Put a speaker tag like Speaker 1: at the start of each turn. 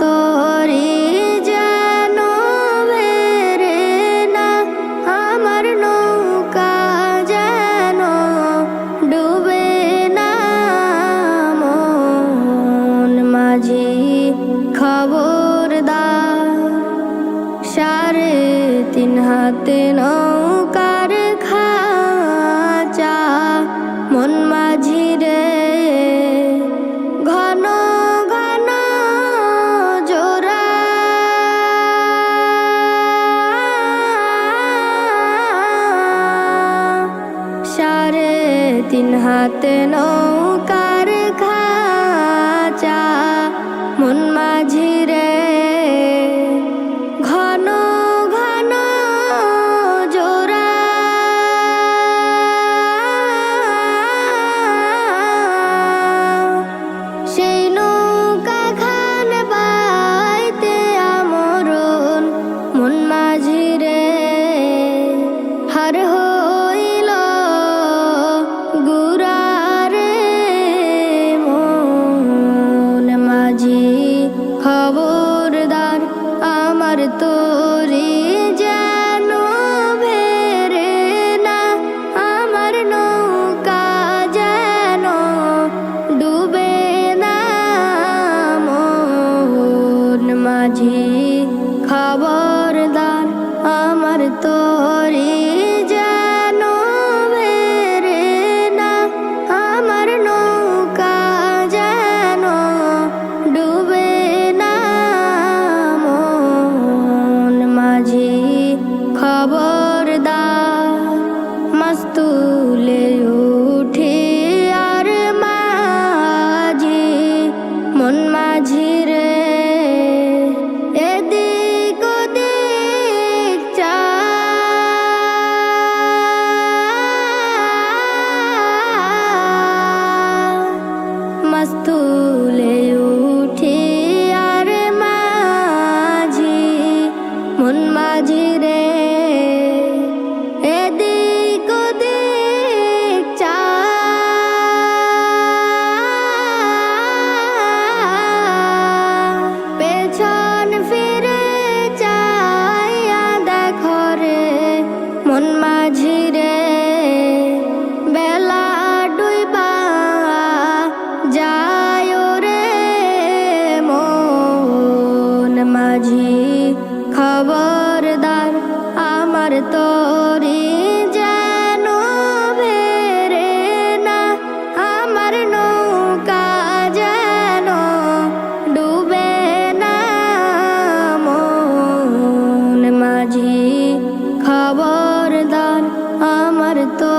Speaker 1: তোরে জানো মেরে না আমার নৌকা ডুবে না। খবরদার সাড়ে তিন হাতে তিন হাতে নৌকার মাঝি খবরদার আমার তোরি তোমার